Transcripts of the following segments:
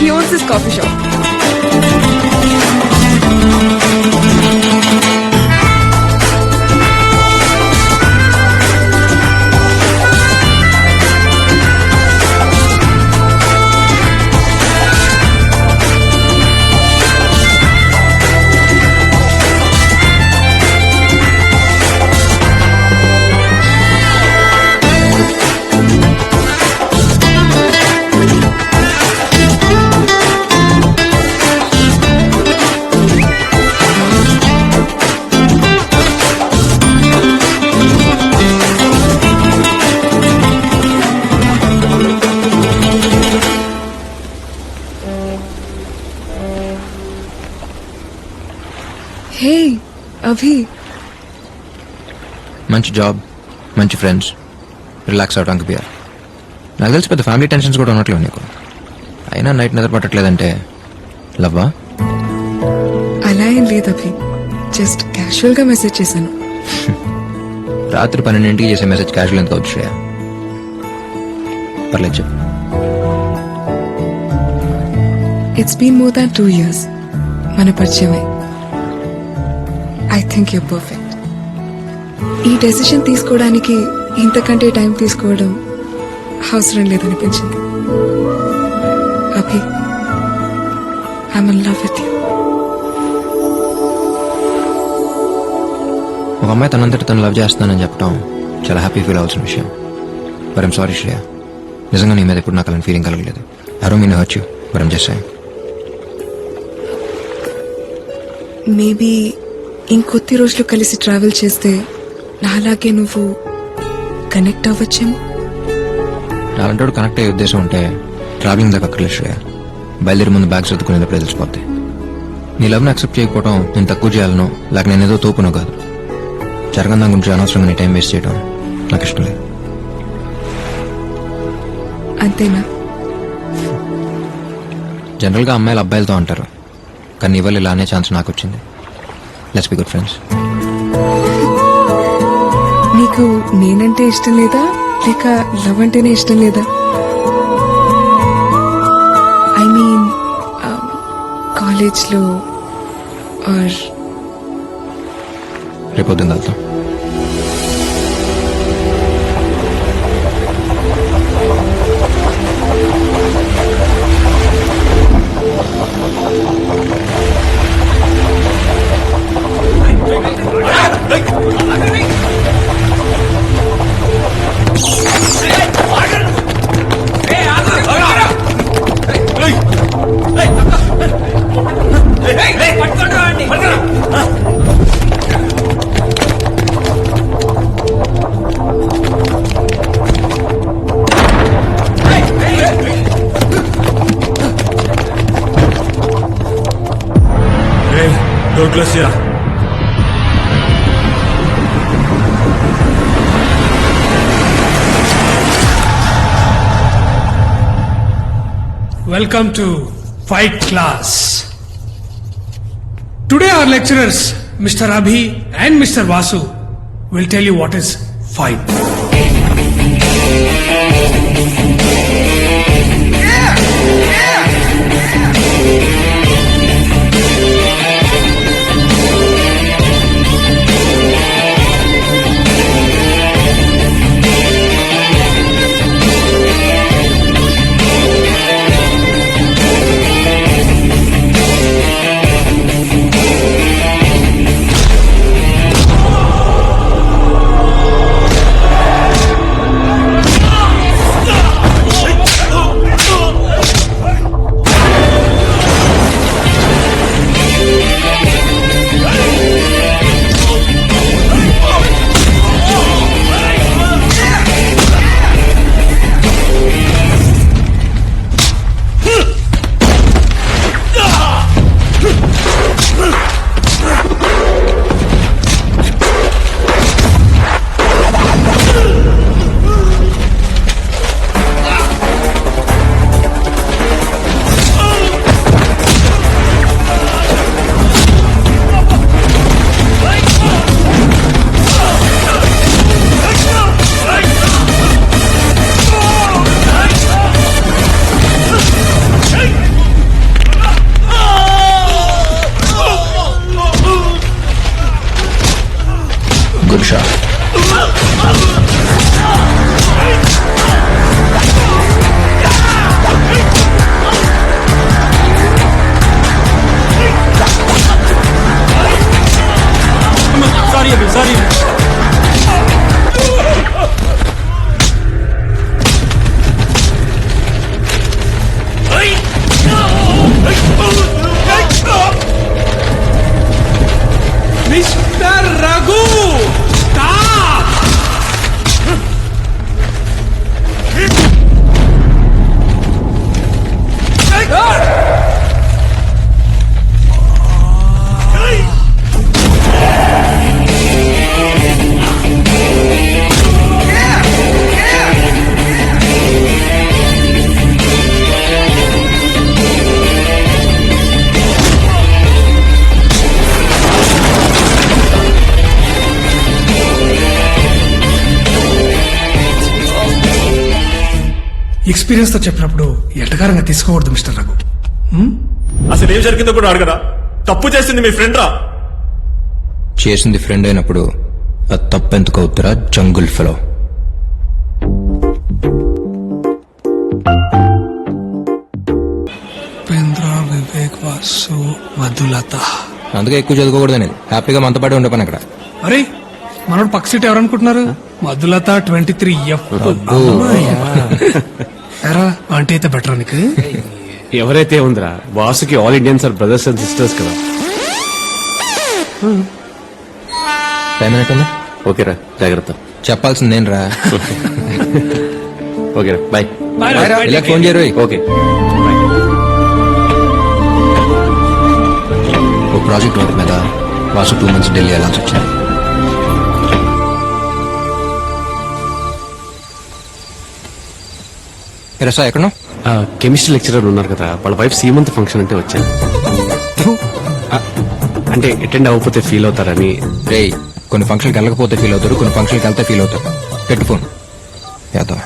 He owns this coffee shop. Abhi. మంచి job మంచి friends relax అవడానికి బియర్ నాకు తెలిసి పెద్ద ఫ్యామిలీ టెన్షన్స్ కూడా ఉన్నట్లేవు నీకు. అయినా నైట్ నిద్ర పట్టట్లేదంటే లవ్వా? అలా ఏం లేదు అభి. జస్ట్ క్యాషువల్గా మెసేజ్ చేశాను. రాత్రి పన్నెండింటికి చేసే మెసేజ్ క్యాజువల్ ఎంత అవుతుంది శ్రేయ? పర్లేదు చెప్పు. It's been more than two years మన పరిచయమే. ఐ థింక్ యూ పర్ఫెక్ట్ ఈ డెసిషన్ తీసుకోవడానికి ఇంతకంటే టైం తీసుకోవడం అవసరం లేదనిపించింది. Abhi I'm in love with you ఒక అమ్మాయి తనంతటి తను లవ్ చేస్తున్నానని చెప్పడం చాలా హ్యాపీ ఫీల్ అవ్వాల్సిన విషయం. But I'm sorry Shreya. నిజంగా నీ మీద ఎప్పుడు నాకు అలాంటి ఫీలింగ్ కలగలేదు. అరో mean hurt you but I'm just maybe ఇంకొద్ది రోజులు కలిసి ట్రావెల్ చేస్తే నాలాగే నువ్వు కనెక్ట్ అవ్వచ్చేమో? నాలంటోడు కనెక్ట్ అయ్యే ఉద్దేశం ఉంటే ట్రావెలింగ్ దాకా అక్కర్లేదు శ్రేయ బయలుదేరి ముందు బ్యాగ్ సర్దుకునేటప్పుడు తెలిసిపోద్ది నీ లవ్ని యాక్సెప్ట్ చేయకపోవడం నేను తక్కువ చేయాలనో లేక నేను ఏదో తోపునో కాదు. జరగని దాని గురించి అనవసరంగా నీ టైం వేస్ట్ చేయడం నాకు ఇష్టం లేదు. అంతేనా? జనరల్గా అమ్మాయిలు అబ్బాయిలతో అంటారు. కానీ ఇవాళ ఇలానే ఛాన్స్ నాకు వచ్చింది లెట్స్ బి గుడ్ ఫ్రెండ్స్ నీకు నేనంటే ఇష్టం లేదా? లేక లవ్ అంటేనే ఇష్టం లేదా? ఐ మీన్ కాలేజ్లో ఆర్ రేపు పొద్దున్న వెళ్తాం Welcome to Fight Class. Today our lecturers, Mr. Abhi and Mr. Vasu, will tell you what is fight. ఎక్స్పీరియన్స్తో చెప్పినప్పుడు ఎటకారంగా తీసుకోకూడదు మిస్టర్ రఘు. అసలు ఏం జరిగిందో కూడా అడగరా. తప్పు చేసింది మీ ఫ్రెండ్ రా. చేసింది ఫ్రెండ్ అయినప్పుడు అది తప్పెందుకు అవుతురా జంగుల్ ఫెలో ఉపేంద్ర వివేక్ వాసు మధులత అందుకే ఎక్కువ చదువుకోకూడదు అనేది హ్యాపీగా మనతో పాటు ఉండే పని అక్కడ. అరే మనోడు పక్క సీట్ ఎవరనుకుంటున్నారు మధులత ట్వంటీ త్రీ ఎఫ్. ఎరా ఆంటీ అయితే బెటర్ నీకు. ఎవరైతే ఉందిరా Vasuki all Indians are brothers and sisters కదా. టైం మినిట్ ఉందా? ఓకేరా జాగ్రత్త. చెప్పాల్సింది నేను రా ఓకేరా బాయ్ ఇలా ఫోన్ చేయరు ఓకే. ఓ ప్రాజెక్ట్ వర్క్ మీద వాసు టూ మంత్స్ ఢిల్లీ వెళ్ళాల్సి వచ్చింది. రసా ఎక్కడ కెమిస్ట్రీ లెక్చరర్ ఉన్నారు కదా వాళ్ళ వైఫ్ సీమంత్ ఫంక్షన్ అంటే వచ్చాను. అంటే అటెండ్ అవ్వకపోతే ఫీల్ అవుతారని. రే కొన్ని ఫంక్షన్కి వెళ్ళకపోతే ఫీల్ అవుతారు కొన్ని ఫంక్షన్కి వెళ్తే ఫీల్ అవుతారు. పెట్టు ఫోన్. యాదవ్.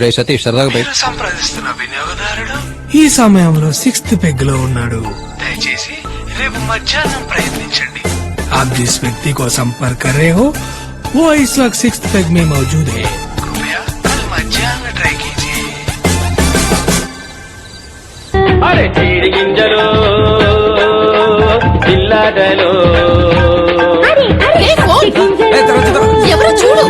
రే సతీష్ సరదాగా బయట. సంప్రదిస్తున్న వినియోగదారుడు ఈ సమయంలో సిక్స్త్ పెగ్లో ఉన్నాడు. దయచేసి రేపు మధ్యాహ్నం ప్రయత్నించండి. आप जिस व्यक्ति को संपर्क कर रहे हो वो इस वक्त सिक्स पेग में मौजूद है कृपया कल मध्याह्न ट्राई कीजिए అరే చీడి గింజలు పిల్లాడలు ఎవరు చూడు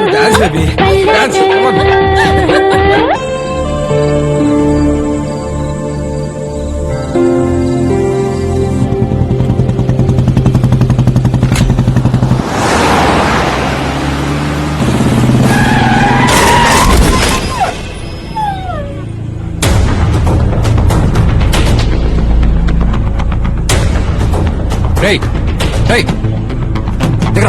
దగ్గర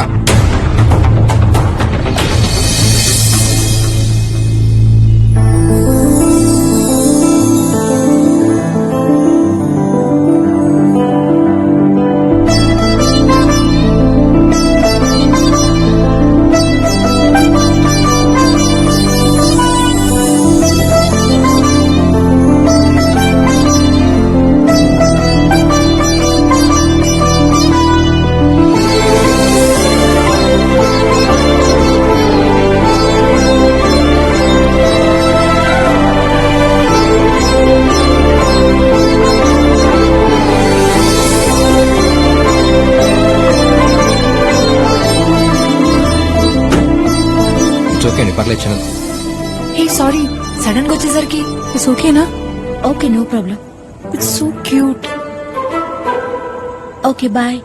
చిన్నది హే సారీ సడన్గా వచ్చేసరికి ఇట్స్ ఓకేనా okay no problem it's so cute okay bye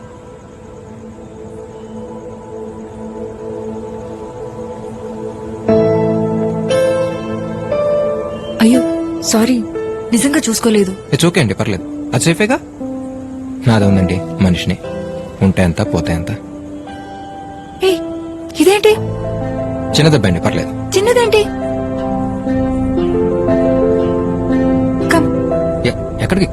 అయ్యో సారీ నిజంగా చూసుకోలేదు. ఇట్స్ ఓకే అండి పర్లేదు. అది సేఫేగా నాదే ఉందండి మనిషిని. ఉంటే ఎంత పోతే హే ఇదేంటి? చిన్న పర్లేదు. ఎ- ఎక్కడికి?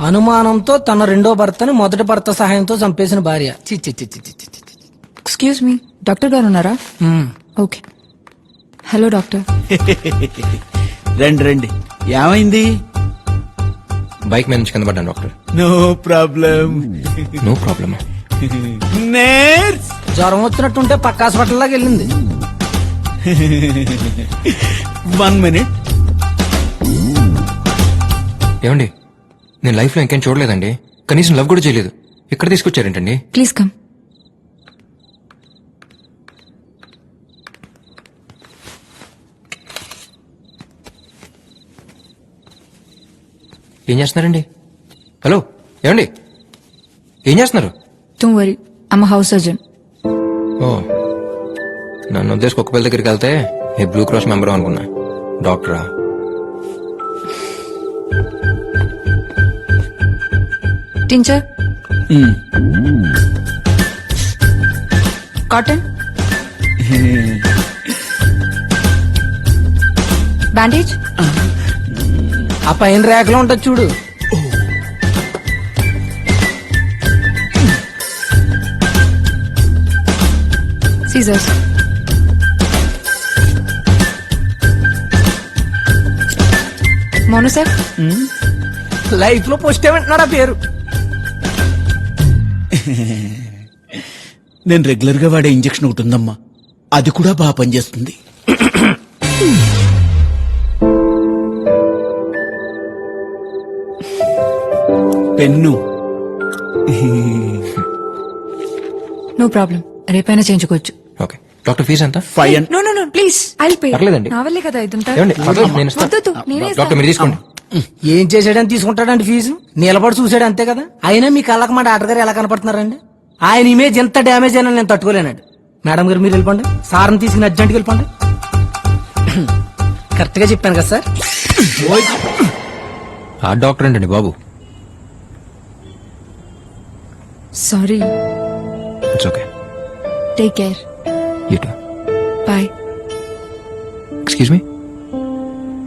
అనుమానంతో తన రెండో భర్తని మొదటి భర్త సహాయంతో చంపేసిన భార్య. చి చి చి చి చి చి చి. ఎక్స్క్యూజ్ మీ డాక్టర్ గారు ఉన్నారా? మ్మ్. ఓకే. Hello doctor. రండి రండి. ఏమైంది? బైక్ మీద నుంచి కింద పడ్డాను doctor. No problem no problem nurse. జ్వరం వచ్చినట్టుంటే పక్క హాస్పిటల్ లాగా వెళ్ళింది. వన్ మినిట్ ఏమండి నేను లైఫ్లో ఇంకేం చూడలేదండి. కనీసం లవ్ కూడా చేయలేదు. ఇక్కడ తీసుకొచ్చారేంటండి? Please come. ఏం చేస్తున్నారండి? హలో ఏమండి? ఏం చేస్తున్నారు? Don't worry I'm house surgeon ఓ నన్ను ఉద్దేశం కుక్క పిల్ల దగ్గరికి వెళ్తే ఏ బ్లూ క్రాస్ మెంబర్ అనుకున్నా. డాక్టరా టించర్ కాటన్ బ్యాండేజ్ ఆ పైన రేఖలో ఉంటుంది చూడు. సీజర్స్ మోనోసెక్ లైఫ్లో పోస్ట్ ఏమంటున్నాడు ఆ పేరు? నేను రెగ్యులర్గా వాడే ఇంజెక్షన్ ఒకటి ఉందమ్మా. అది కూడా బాగా పనిచేస్తుంది. పెన్ను. నో ప్రాబ్లం రేపైనా చేయించుకోవచ్చు. ఓకే. డాక్టర్ ఫీజు ఎంత? Five and no no no please I pay పర్లేదండి. నా వల్లే కదా ఇదంతా ఏమండి పర్లేదు, నేను ఇస్తాను. వద్దొద్దు, నేనే డాక్టర్. మీరు తీసుకోండి. ఏం చేసాడని తీసుకుంటాడండి ఫీజు? నిలబడి చూసాడు అంతే కదా? అయినా మీ కళ్ళకి మా డాక్టర్ గారు ఎలా కనపడుతున్నారండి? ఆయన ఇమేజ్ ఎంత డ్యామేజ్ అయినా నేను తట్టుకోలేనండి. మేడం గారు మీరు వెళ్ళిపోండి. సార్ని తీసుకుని అర్జెంట్కి వెళ్ళిపోండి. కరెక్ట్గా చెప్పాను కదా సార్? ఆ డాక్టర్ ఏంటండి బాబు? Sorry it's okay take care you too bye excuse me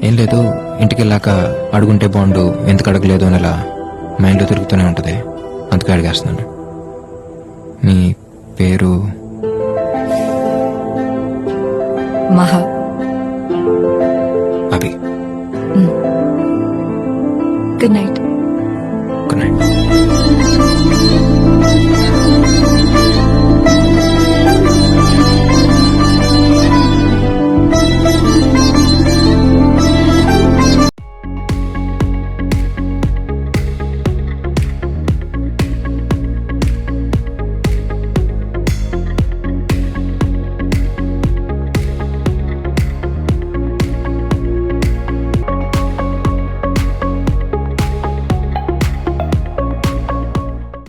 ఏం లేదు ఇంటికి వెళ్ళాక అడుగుంటే బాగుండు ఎందుకు అడగలేదు అని అలా మైండ్లో తిరుగుతూనే ఉంటుంది. అందుకే అడిగేస్తున్నాను. మీ పేరు? Maha. Abhi. Good night good night